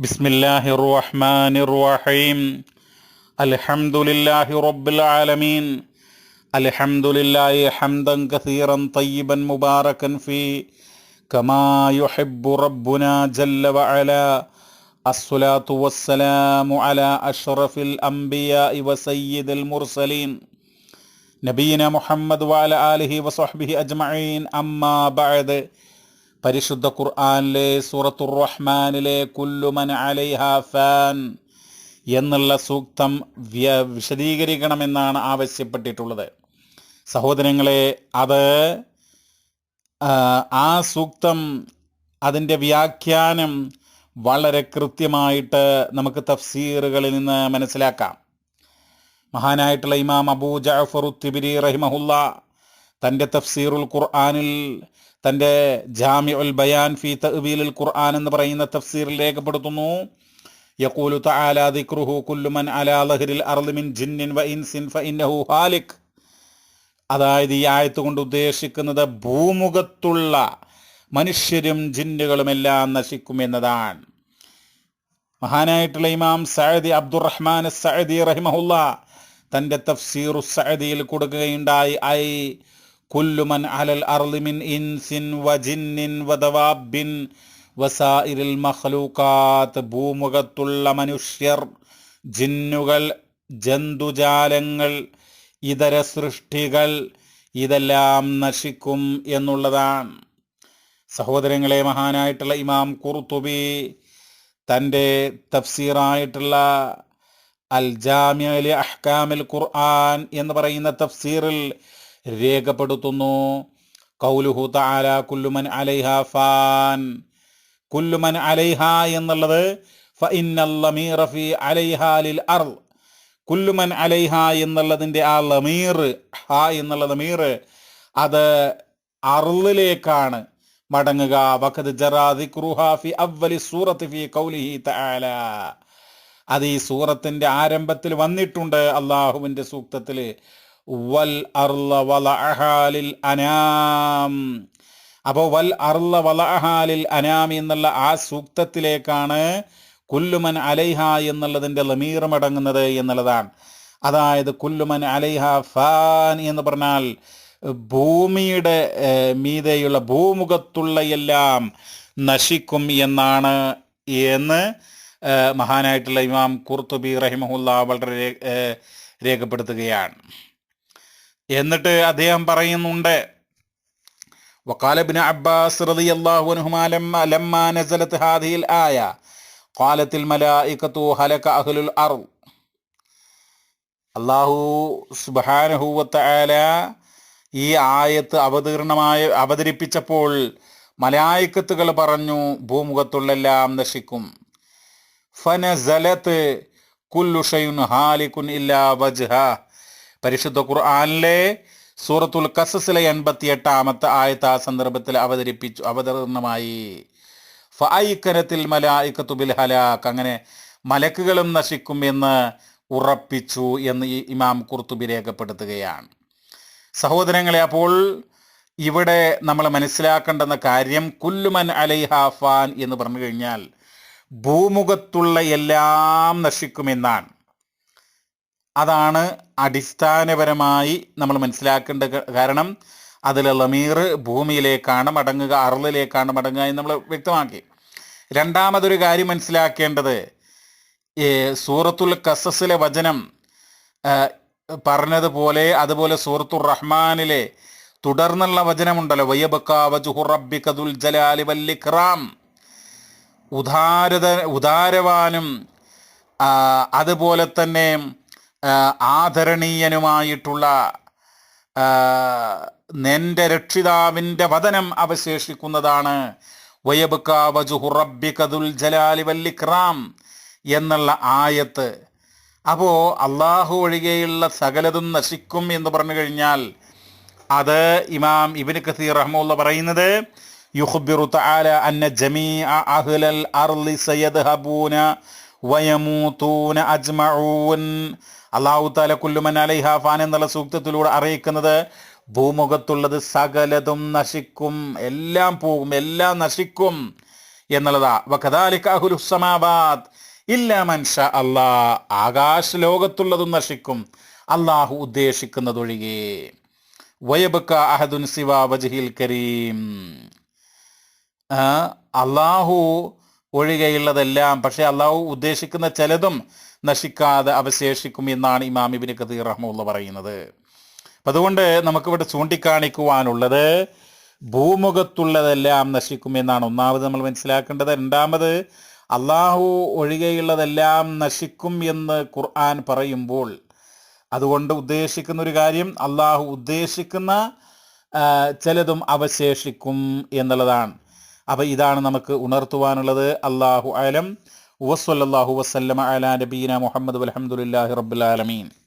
بسم الله الرحمن الرحيم. الحمد لله رب العالمين. الحمد لله حمدا كثيرا طيبا مباركا فيه. كما يحب ربنا جل وعلا. الصلاة والسلام على أشرف الأنبياء وسيد المرسلين. نبينا محمد وعلى آله وصحبه أجمعين. أما بعد പരിശുദ്ധ ഖുർആാനിലെ സൂറത്തു റഹ്മാനിലെ കുല്ലുമൻ അലൈഹ ഫാൻ എന്നുള്ള സൂക്തം വ്യ- വിശദീകരിക്കണമെന്നാണ് ആവശ്യപ്പെട്ടിട്ടുള്ളത്. സഹോദരങ്ങളെ അത് ആ, സൂക്തം അതിന്റെ വ്യാഖ്യാനം വളരെ കൃത്യമായിട്ട് നമുക്ക് തഫ്സീറുകളിൽ നിന്ന് മനസ്സിലാക്കാം. മഹാനായിട്ടുള്ള ഇമാം അബൂ ജഅഫർ തിബിരി റഹിമഹുല്ല തന്റെ തഫ്സീറുൽ ഖുർആാനിൽ തന്റെ ജാമി ഉൽ ബയാൻ ഫി തഅ്വീലുൽ ഖുർആൻ എന്ന് പറയുന്ന തഫ്സീറിൽ രേഖപ്പെടുത്തുന്നു. യഖൂലു തആല ദിക്റുഹു കുല്ലു മൻ അർളി മിൻ ജിന്നിൻ വ ഇൻസിൻ ഫഇന്നഹു ഹാലിക്. അതായത് ഈ ആയത്ത് കൊണ്ട് ഉദ്ദേശിക്കുന്നത് ഭൂമുഖത്തുള്ള മനുഷ്യരും ജിന്നുകളുമെല്ലാം നശിക്കും എന്നതാണ്. മഹാനായിട്ടുള്ള ഇമാം സഅദി അബ്ദുറഹ്മാൻ സഅദി റഹിമഹുല്ല തന്റെ തഫ്സീറു സഅദിയിൽ കൊടുക്കുകയുണ്ടായി. ഐ കുല്ലുമൻ അലൽ അർളി മിൻ ഇൻസിൻ വജിന്നിൻ വദവാബിൻ വസാഇരിൽ മഖ്ലൂക്കാത്ത് ഭൂമുഖത്തുള്ള മനുഷ്യർ ജിന്നുകൾ ജന്തുജാലങ്ങൾ ഇതര സൃഷ്ടികൾ ഇതെല്ലാം നശിക്കും എന്നുള്ളതാണ് സഹോദരങ്ങളെ മഹാനായിട്ടുള്ള ഇമാം കുർത്തുബി തന്റെ തഫ്സീറായിട്ടുള്ള അൽ ജാമ്യലി അഹ്കാമിൽ ഖുർആൻ എന്ന് പറയുന്ന തഫ്സീറിൽ രേഖപ്പെടുത്തുന്നു. കൗലുഹു തആല കുല്ലുമൻ അലൈഹ ഫാൻ. കുല്ലുമൻ അലൈഹ എന്നുള്ളത് കുല്ലുമൻ അലൈഹ എന്നുള്ളതിന്റെ ആ ലമീർ ഹ എന്നുള്ള ലമീർ അത് അർളിലേക്കാണ് മടങ്ങുക. അത് ഈ സൂറത്തിന്റെ ആരംഭത്തിൽ വന്നിട്ടുണ്ട് അള്ളാഹുവിന്റെ സൂക്തത്തിൽ. വൽ അർല വല അഹാലിൽ അനാം. അപ്പോൾ വൽ അർല വല അഹാലിൽ അനാം എന്നുള്ള ആ സൂക്തത്തിലേക്കാണ് കുല്ലുമൻ അലൈഹ എന്നുള്ളതിന്റെ ലമീറമടങ്ങുന്നത് എന്നുള്ളതാണ്. അതായത് കുല്ലുമൻ അലൈഹ ഫാൻ എന്ന് പറഞ്ഞാൽ ഭൂമിയുടെ മീതെയുള്ള ഭൂമുഖത്തുള്ള എല്ലാം നശിക്കും എന്നാണ് എന്ന് മഹാനായിട്ടുള്ള ഇമാം കുർത്തുബി റഹിമഹുല്ല വളരെ രേഖപ്പെടുത്തുകയാണ്. എന്നിട്ട് അദ്ദേഹം പറയുന്നുണ്ട് وقال ابن عباس رضي الله عنهما لما لما نزلت هذه الآية قالت الملائكة هلك أهل الأرض അള്ളാഹു സുബാനഹൂവത്തായ ഈ ആയത്ത് അവതീർണമായ അവതരിപ്പിച്ചപ്പോൾ മലായിക്കത്തുകൾ പറഞ്ഞു ഭൂമുഖത്തുള്ളെല്ലാം നശിക്കും ഫനസലത്ത് കുല്ലുഷയുൻ ഹാലിക്കുൻ ഇല്ലാ വജ്ഹ പരിശുദ്ധ ഖുർആാനിലെ സൂറത്തുൽ കസസിലെ എൺപത്തി എട്ടാമത്തെ ആയത്ത് ആ സന്ദർഭത്തിൽ അവതരിപ്പിച്ചു അവതരണമായി. ഫായിക്കനത്തിൽ മലായിക്കത്തു ബിൽ ഹലാഖ് അങ്ങനെ മലക്കുകളും നശിക്കും എന്ന് ഉറപ്പിച്ചു എന്ന് ഈ ഇമാം കുർത്തുബി രേഖപ്പെടുത്തുകയാണ്. സഹോദരങ്ങളെ അപ്പോൾ ഇവിടെ നമ്മൾ മനസ്സിലാക്കേണ്ടുന്ന കാര്യം കുല്ലുമൻ അലൈഹ ഫാൻ എന്ന് പറഞ്ഞു കഴിഞ്ഞാൽ ഭൂമുഖത്തുള്ള എല്ലാം നശിക്കുമെന്നാണ്. അതാണ് അടിസ്ഥാനപരമായി നമ്മൾ മനസ്സിലാക്കേണ്ട കാരണം. അതിൽ ലമീർ ഭൂമിയിലേക്കാണ് മടങ്ങുക അറളിലേക്കാണ് മടങ്ങുക എന്ന് നമ്മൾ വ്യക്തമാക്കി. രണ്ടാമതൊരു കാര്യം മനസ്സിലാക്കേണ്ടത് സൂറത്തുൽ കസസിലെ വചനം പറഞ്ഞതുപോലെ അതുപോലെ സൂറത്തുർ റഹ്മാനിലെ തുടർന്നുള്ള വചനമുണ്ടല്ലോ വയ്യബക്ക വജുഹു റബ്ബികദുൽ ജലാലി വല്ലിക്റാം ഉദാരത ഉദാരവാനും അതുപോലെ തന്നെ ആദരണീയനുമായിട്ടുള്ള നിന്റെ രക്ഷിതാവിന്റെ വതനം അവശേഷിക്കുന്നതാണ്. വല്ലിക്റാം എന്നുള്ള ആയത്ത്. അപ്പോൾ അള്ളാഹു ഒഴികെയുള്ള സകലതും നശിക്കും എന്ന് പറഞ്ഞു കഴിഞ്ഞാൽ അത് ഇമാം ഇബിന് കസീർ റഹ്മുള്ള പറയുന്നത് യുഖ്ബിറു തആല അന്ന ജമീഅ അഹ്ലൽ അർളി സയദ്ഹബൂന വയമൂതൂന അജ്മഊൻ. അള്ളാഹു താല കുല്ലുമൻ അലൈഹ ഫാൻ എന്നുള്ള സൂക്തത്തിലൂടെ അറിയിക്കുന്നത് ഭൂമുഖത്തുള്ളത് സകലതും നശിക്കും എല്ലാം പോകും എല്ലാം നശിക്കും എന്നുള്ളതാ. വഖദാലിക്കാഹുലുസമാബാദ് ഇല്ല മൻഷ അള്ളാ ആകാശ ലോകത്തുള്ളതും നശിക്കും അള്ളാഹു ഉദ്ദേശിക്കുന്നതൊഴികെ. വയബക്ക അഹദുൻ സിവ വജഹിൽ കരീം. അള്ളാഹു ഒഴികെയുള്ളതെല്ലാം. പക്ഷെ അള്ളാഹു ഉദ്ദേശിക്കുന്ന ചിലതും നശിക്കാതെ അവശേഷിക്കും എന്നാണ് ഇമാം ഇബിന് കതീർ റഹ്മുള്ള പറയുന്നത്. അതുകൊണ്ട് നമുക്കിവിടെ ചൂണ്ടിക്കാണിക്കുവാനുള്ളത് ഭൂമുഖത്തുള്ളതെല്ലാം നശിക്കും എന്നാണ്. ഒന്നാമത് നമ്മൾ മനസ്സിലാക്കേണ്ടത്. രണ്ടാമത് അള്ളാഹു ഒഴികെയുള്ളതെല്ലാം നശിക്കും എന്ന് ഖുർആൻ പറയുമ്പോൾ അതുകൊണ്ട് ഉദ്ദേശിക്കുന്ന ഒരു കാര്യം അള്ളാഹു ഉദ്ദേശിക്കുന്ന ചിലതും അവശേഷിക്കും എന്നുള്ളതാണ്. അപ്പം ഇതാണ് നമുക്ക് ഉണർത്തുവാനുള്ളത്. അള്ളാഹു അലം. വസ്വല്ലാഹു വസ്ലമ അലാ നബീന മുഹമ്മദ് അലഹമുല്ലാഹി റബ്ബുലാലമീൻ